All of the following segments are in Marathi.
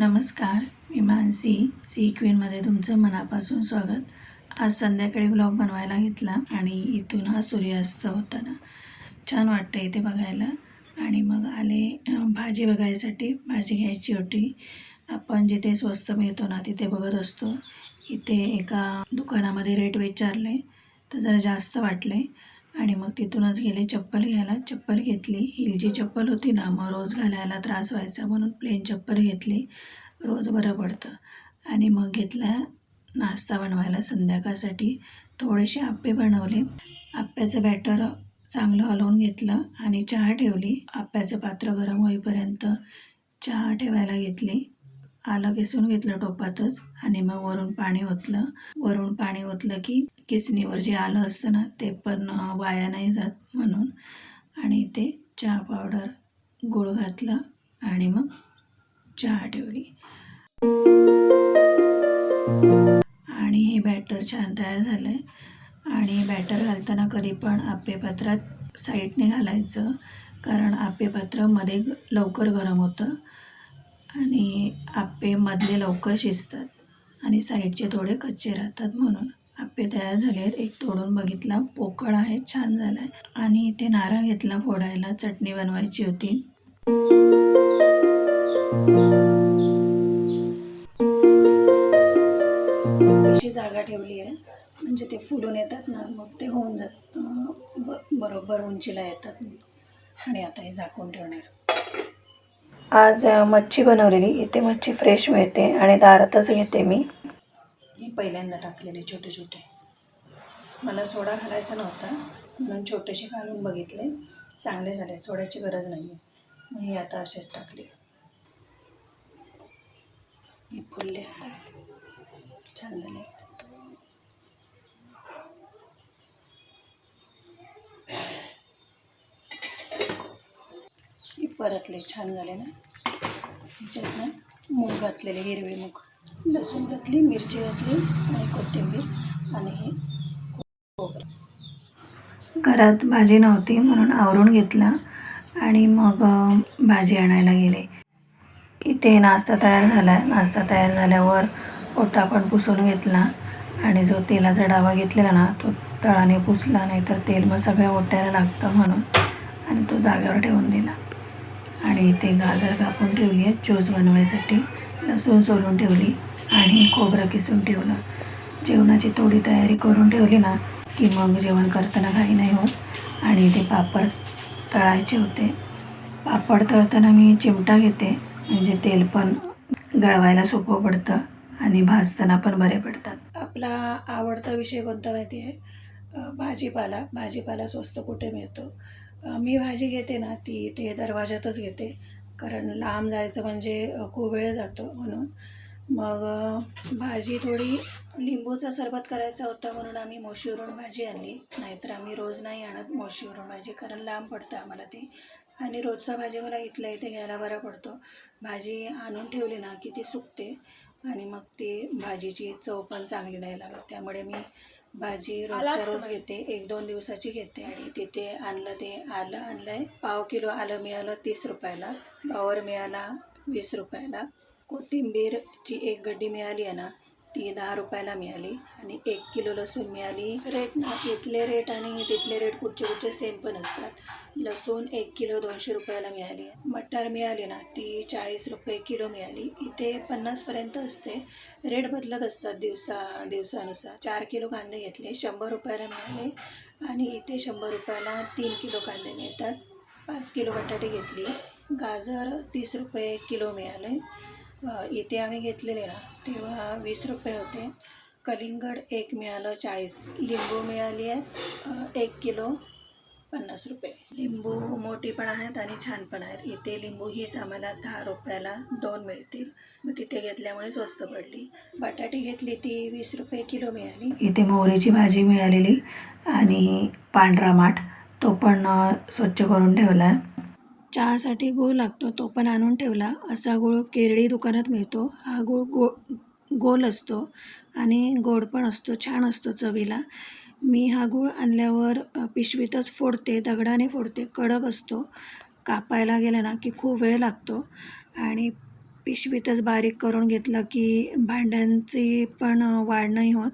नमस्कार मी मानसी सी क्वीनमध्ये तुमचं मनापासून स्वागत. आज संध्याकाळी व्लॉग बनवायला घेतला आणि इथून हा सूर्यास्त होताना. छान वाटतं इथे बघायला. आणि मग आले भाजी बघायसाठी. भाजी घ्यायची होती. आपण जिथे स्वस्त मिळतो ना तिथे बघत असतो. इथे एका दुकानामध्ये रेट विचारले तर जरा जास्त वाटले. आणि मग तिथूनच गेले चप्पल घ्यायला. चप्पल घेतली. हिलची चप्पल होती ना मग रोज घालायला त्रास व्हायचा म्हणून प्लेन चप्पल घेतली. रोज बरं पडतं. आणि मग घेतला नाश्ता बनवायला संध्याकाळसाठी. थोडेसे आप्पे बनवले. आप्प्याचं बॅटर चांगलं हलवून घेतलं आणि चहा ठेवली. आप्प्याचं पात्र गरम होईपर्यंत चहा ठेवायला घेतली. आलं किसून घेतलं टोपातच आणि मग वरून पाणी ओतलं. वरून पाणी ओतलं की किसणीवर जे आलं असतं ना ते पण वाया नाही जात म्हणून. आणि ते चहा पावडर गूळ घातलं आणि मग चहा ठेवली. आणि हे बॅटर छान तयार झालं आहे आणि बॅटर घालताना कधी पण आपेपात्रात साईडने घालायचं कारण आपेपात्रमध्ये लवकर गरम होतं. आणि आप्पे मधले लवकर शिजतात आणि साईडचे थोडे कच्चे राहतात म्हणून. आप्पे तयार झाले आहेत एक तोडून बघितला. पोकळ आहे. छान झाला आहे आणि इथे नारळ घेतला फोडायला. चटणी बनवायची होती. अशी जागा ठेवली आहे. म्हणजे ते फुलून येतात ना. मग ते होऊन जात बरोबर उंचीला येतात. आणि आता हे झाकून ठेवणार. आज मच्छी बनवलेली. इथे मच्छी फ्रेश मिळते आणि दारातच घेते मी. मी पहिल्यांदा टाकलेले छोटे छोटे. मला सोडा घालायचा नव्हता म्हणून छोटेसे घालून बघितले. चांगले झाले सोड्याची गरज नाही आहे मी आता असेच टाकले. हे फुलले आता. छान झाले. परतले छान झाले ना. त्याच्यात ना मूग घातलेले हिरवे मूग. लसूण घातली मिरची घातली आणि कोथिंबीर आणि हे खोबरं. घरात भाजी नव्हती म्हणून आवरून घेतला आणि मग भाजी आणायला गेले. इथे नाश्ता तयार झाला. नाश्ता तयार झाल्यावर ओटा पण पुसून घेतला आणि जो तेलाचा डावा घेतलेला ना तो तळाने पुसला नाही तर तेल मग सगळ्या ओट्याला लागतं म्हणून आणि तो जागेवर ठेवून दिला. आणि इथे गाजर कापून ठेवली आहे. ज्यूस बनवायसाठी लसूण सोलून ठेवली आणि खोबरं किसून ठेवलं. जेवणाची थोडी तयारी करून ठेवली ना की मग जेवण करताना घाई नाही होत. आणि इथे पापड तळायचे होते. पापड तळताना मी चिमटा घेते. म्हणजे तेल पण गळवायला सोपं पडतं आणि भाजताना पण बरे पडतात. आपला आवडता विषय कोणता माहिती आहे? भाजीपाला. भाजीपाला स्वस्त कुठे मिळतो? मी भाजी घेते ना ती ते दरवाजातच घेते. कारण लांब जायचं म्हणजे खूप वेळ जातो म्हणून. मग भाजी थोडी लिंबूचा सरबत करायचा होता म्हणून आम्ही मोशीवरून भाजी आणली. नाहीतर आम्ही रोज नाही आणत मोशीवरून भाजी कारण लांब पडतं आम्हाला ते. आणि रोजचा भाजी मला इथल्या इथे घ्यायला बरा पडतो. भाजी आणून ठेवली ना की ती सुकते. आणि मग ती भाजीची चव पण चांगली नाही लागत. त्यामुळे मी भाजी रोजच्या रोज घेते. एक दोन दिवसाची घेते. आणि तिथे आणलं ते आलं आणलं आहे पाव किलो आलं मिळालं तीस रुपयाला. फ्लॉवर मिळाला वीस रुपयाला. कोथिंबीरची एक गड्डी मिळाली आहे ना ती दहा रुपयाला मिळाली आणि एक किलो लसूण मिळाली. रेट ना तिथले रेट आणि तिथले रेट कुठचे कुठचे सेम पण असतात. लसूण एक किलो दोनशे रुपयाला मिळाली. मटार मिळाली ना ती चाळीस रुपये किलो मिळाली. इथे पन्नासपर्यंत असते. रेट बदलत असतात दिवसा दिवसानुसार. चार किलो कांदे घेतले शंभर रुपयाला मिळाले आणि इथे शंभर रुपयाला तीन किलो कांदे मिळतात. पाच किलो बटाटे घेतली. गाजर तीस रुपये किलो मिळाले. इथे आम्ही घेतलेले ना तेव्हा वीस रुपये होते. कलिंगड एक मिळालं चाळीस लिंबू मिळाली आहे एक किलो पन्नास रुपये. लिंबू मोठी पण आहेत आणि छान पण आहेत. इथे लिंबू हीच आम्हाला दहा रुपयाला दोन मिळतील. मग तिथे घेतल्यामुळे स्वस्त पडली. बटाटी घेतली ती वीस रुपये किलो मिळाली. इथे मोहरीची भाजी मिळालेली आणि पांढरा माठ तो पण स्वच्छ करून ठेवला आहे. चहासाठी गूळ लागतो तो पण आणून ठेवला. असा गूळ केरळी दुकानात मिळतो. हा गूळ गो गोल असतो आणि गोड पण असतो छान असतो चवीला. मी हा गूळ आणल्यावर पिशवीतच फोडते दगडाने फोडते कडक असतो. कापायला गेलं ना की खूप वेळ लागतो. आणि पिशवीतच बारीक करून घेतलं की भांड्यांची पण वाढ नाही होत.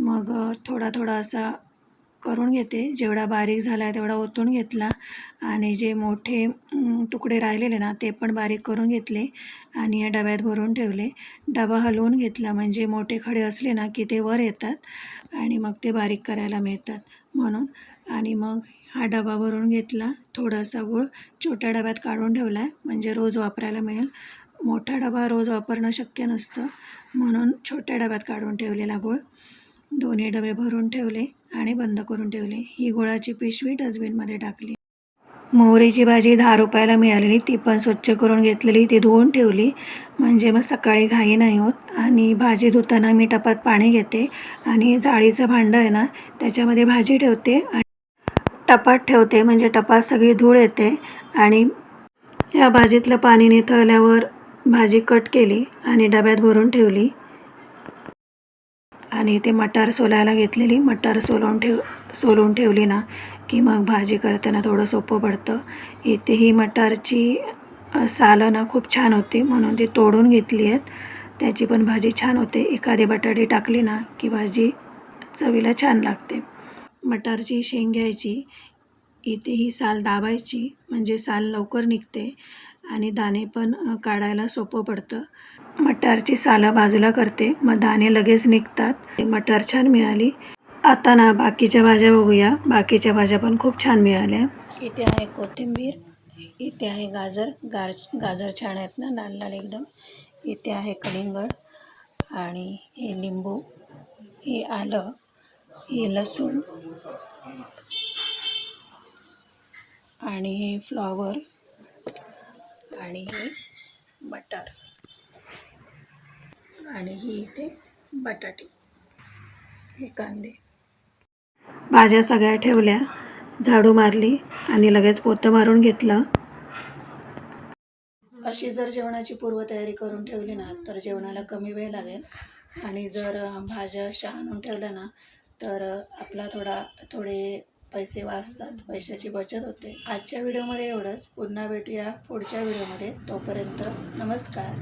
मग थोडा थोडा असा करून घेते. जेवढा बारीक झाला आहे तेवढा ओतून घेतला. आणि जे मोठे तुकडे राहिलेले ना ते पण बारीक करून घेतले आणि या डब्यात भरून ठेवले. डबा हलवून घेतला म्हणजे मोठे खडे असले ना की ते वर येतात आणि मग ते बारीक करायला मिळतात म्हणून. आणि मग हा डबा भरून घेतला. थोडासा गूळ छोट्या डब्यात काढून ठेवला आहे म्हणजे रोज वापरायला मिळेल. मोठा डबा रोज वापरणं शक्य नसतं म्हणून छोट्या डब्यात काढून ठेवलेला गूळ. दोन्ही डबे भरून ठेवले. आणि बंद करून ठेवले. ही गुळाची पिशवी डस्टबिनमध्ये टाकली. मोहरीची भाजी दहा रुपयाला मिळालेली. ती पण स्वच्छ करून घेतलेली. ती धुवून ठेवली. म्हणजे मग सकाळी घाई नाही होत. आणि भाजी धुताना मी टपात पाणी घेते. आणि जाळीचं भांडं आहे ना त्याच्यामध्ये भाजी ठेवते आणि टपात ठेवते. म्हणजे टपात सगळी धूळ येते. आणि या भाजीतलं पाणी निथळल्यावर भाजी कट केली आणि डब्यात भरून ठेवली. आणि ते मटार सोलायला घेतलेली. मटार सोलून ठेव सोलून ठेवली ना की मग भाजी करताना थोडं सोपं पडतं. इथे ही मटारची सालं ना खूप छान होती म्हणून ती तोडून घेतली आहेत. त्याची पण भाजी छान होते. एखादी बटाटी टाकली ना की भाजी चवीला छान लागते. मटारची शेंग घ्यायची. इथे ही साल दाबायची. म्हणजे साल लवकर निघते आणि दाणे पण काढायला सोपं पडतं. मटारची सालं बाजूला करते. मग दाणे लगेच निघतात. मटार छान मिळाली. आता ना बाकीच्या भाज्या बघूया. बाकीच्या भाज्या पण खूप छान मिळाल्या. इथे आहे कोथिंबीर इथे आहे गाजर. गार गाजर छान आहेत ना लाल लाल एकदम. इथे आहे कलिंगड आणि हे लिंबू हे आलं हे लसूण आणि हे फ्लॉवर आणि हे मटार. आणि ही इथे बटाटे हे कांदे. भाज्या सगळ्या ठेवल्या झाडू मारली आणि लगेच पोतं मारून घेतलं. अशी जर जेवणाची पूर्वतयारी करून ठेवली ना तर जेवणाला कमी वेळ लागेल. आणि जर भाज्या अशा आणून ठेवल्या ना तर आपला थोडा थोडे पैसे वाचतात. पैशाची बचत होते. आजच्या व्हिडिओमध्ये एवढंच. पुन्हा भेटूया पुढच्या व्हिडिओमध्ये. तोपर्यंत नमस्कार.